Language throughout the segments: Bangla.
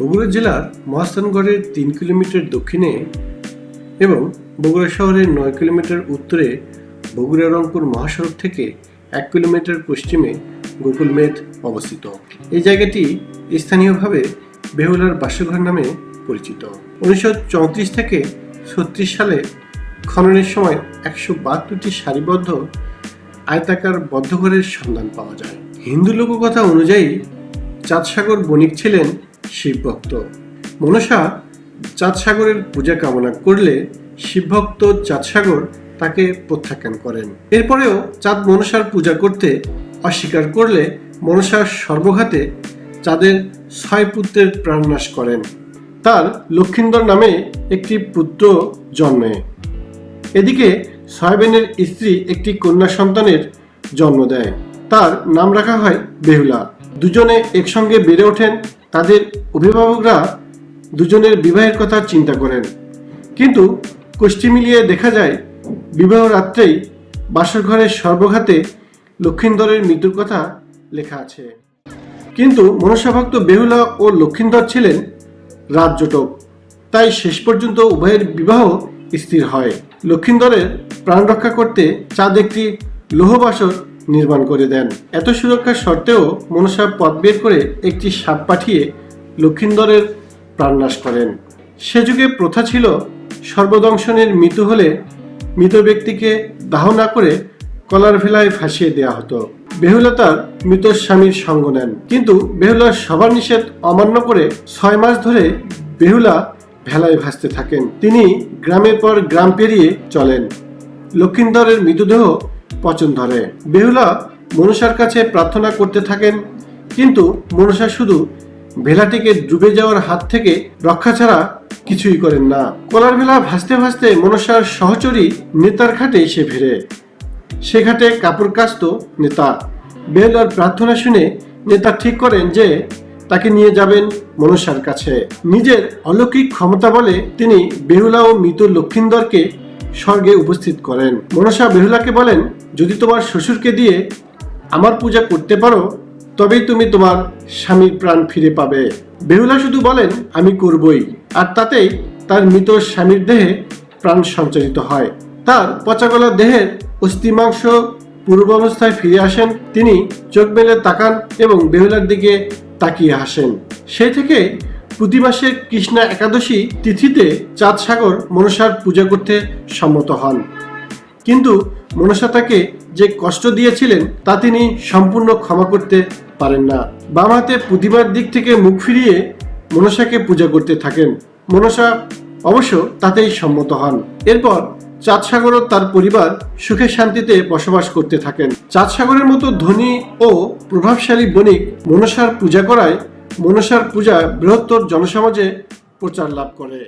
বগুড়া জেলার মহাস্থানগড়ের তিন কিলোমিটার দক্ষিণে এবং বগুড়া শহরের নয় কিলোমিটার উত্তরে বগুড়া রংপুর মহাসড়ক থেকে এক কিলোমিটার পশ্চিমে গোকুলমেদ অবস্থিত। এই জায়গাটি স্থানীয়ভাবে বেহুলার বাসঘর নামে পরিচিত। উনিশশো চৌত্রিশ থেকে ছত্রিশ সালে খননের সময় একশো বাহাত্তরটি সারিবদ্ধ আয়তাকার বদ্ধঘরের সন্ধান পাওয়া যায়। হিন্দু লোককথা অনুযায়ী চাঁদসাগর বণিক ছিলেন শিবভক্ত। মনসা চাঁদসাগরের পূজা কামনা করলে শিবভক্ত চাঁদসাগর তাকে প্রত্যাখ্যান করেন। এরপরেও চাঁদ মনসার পূজা করতে অস্বীকার করলে মনসা সর্বঘাতে চাঁদের ছয় পুত্রের প্রাণনাশ করেন। তার লক্ষিন্দর নামে একটি পুত্র জন্মে। এদিকে সয়াবেনের স্ত্রী একটি কন্যা সন্তানের জন্ম দেয়। তার নাম রাখা হয় বেহুলা। দুজনে একসঙ্গে বেড়ে ওঠেন তাদের অভিভাবকরা দুজনের বিবাহের কথা চিন্তা করেন। কিন্তু কোষ্ঠী মিলিয়ে দেখা যায়, বিবাহ রাত্রেই বাসর ঘরের সর্বঘাতে লক্ষিন্দরের মৃত্যুর কথা লেখা আছে। কিন্তু মনসাভক্ত বেহুলা ও লক্ষিন্দর ছিলেন রাজজটক। তাই শেষ পর্যন্ত উভয়ের বিবাহ স্থির হয়। লক্ষিন্দরের প্রাণ রক্ষা করতে চাঁদ একটি লোহবাসর নির্মাণ করে দেন। এত সুরক্ষার সত্ত্বেও মনসা পথ বের করে একটি সাপ পাঠিয়ে লক্ষিন্দরের প্রাণনাশ করেন। সে যুগে প্রথা ছিল সর্বদংশনের মৃত্যু হলে মৃত ব্যক্তিকে দাহ না করে কলার ভেলায় ভাসিয়ে দেওয়া হতো। বেহুলা তার মৃত স্বামীর সঙ্গ নেন। কিন্তু বেহুলা সবার নিষেধ অমান্য করে ছয় মাস ধরে বেহুলা ভেলায় ভাসতে থাকেন। তিনি গ্রামের পর গ্রাম পেরিয়ে চলেন। লক্ষিন্দরের মৃতদেহ পচন ধরে বেহুলা মনসার কাছে প্রার্থনা করতে থাকেন, কিন্তু মনসা শুধু ভেলাটিকে ডুবে যাওয়ার হাত থেকে রক্ষা ছাড়া কিছুই করেন না। কলার ভেলা ভাসতে ভাসতে মনসার সহচরী নেতার ঘাটে এসে ভিড়ে সে ঘাটে কাপড় কাস্ত নেতা। বেহুলার প্রার্থনা শুনে নেতা ঠিক করেন যে তাকে নিয়ে যাবেন মনসার কাছে। নিজের অলৌকিক ক্ষমতা বলে তিনি বেহুলা ও মৃত লক্ষিন্দরকে স্বর্গে উপস্থিত করেন। মনসা বেহুলাকে বলেন, যদি তোমার শ্বশুরকে দিয়ে আমার পূজা করতে পারো, তবেই তুমি তোমার স্বামীর প্রাণ ফিরে পাবে। বেহুলা শুধু বলেন, আমি করবই। আর তাতেই তার মৃত স্বামীর দেহে প্রাণ সঞ্চারিত হয়। তার পচাগলা দেহের অস্থিমাংস পূর্বাবস্থায় ফিরে আসেন। তিনি চোখ মেলে তাকান এবং বেহুলার দিকে তাকিয়ে হাসেন। সেই থেকে প্রতি মাসে কৃষ্ণা একাদশী তিথিতে চাঁদ সাগর মনসার পূজা করতে সম্মত হন। কিন্তু মনসা তাকে যে কষ্ট দিয়েছিলেন, তা তিনি সম্পূর্ণ ক্ষমা করতে পারেন না। বাম হাতে প্রতিমার দিক থেকে মুখ ফিরিয়ে মনসাকে পূজা করতে থাকেন। মনসা অবশ্য তাতেই সম্মত হন। এরপর চাঁদসাগর ও তার পরিবার সুখে শান্তিতে বসবাস করতে থাকেন। চাঁদসাগরের মতো ধনী ও প্রভাবশালী বণিক মনসার পূজা করায় মনসার পূজা বৃহত্তর জনসমাজে প্রচার লাভ করে।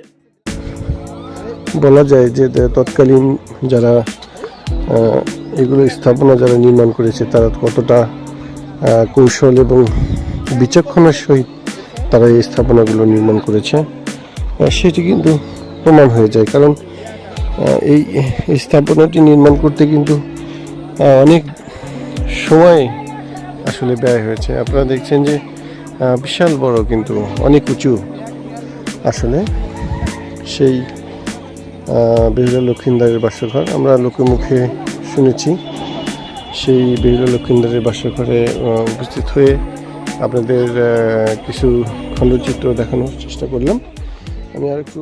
বলা যায় যে তৎকালীন যারা এগুলো স্থাপনা যারা নির্মাণ করেছে, তারা কতটা কৌশল এবং বিচক্ষণার সহিত তারা এই স্থাপনাগুলো নির্মাণ করেছে সেটি কিন্তু প্রমাণ হয়ে যায়। কারণ এই স্থাপনাটি নির্মাণ করতে কিন্তু অনেক সময় আসলে ব্যয় হয়েছে। আপনারা দেখছেন যে বিশাল বড় কিন্তু অনেক উঁচু আসলে সেই বেহুলা লক্ষিন্দারের বাসঘর আমরা লোকে মুখে শুনেছি। সেই বেহুলা লক্ষিন্দারের বাসঘরে উপস্থিত হয়ে আপনাদের কিছু খণ্ডচিত্র দেখানোর চেষ্টা করলাম। আমি আর একটু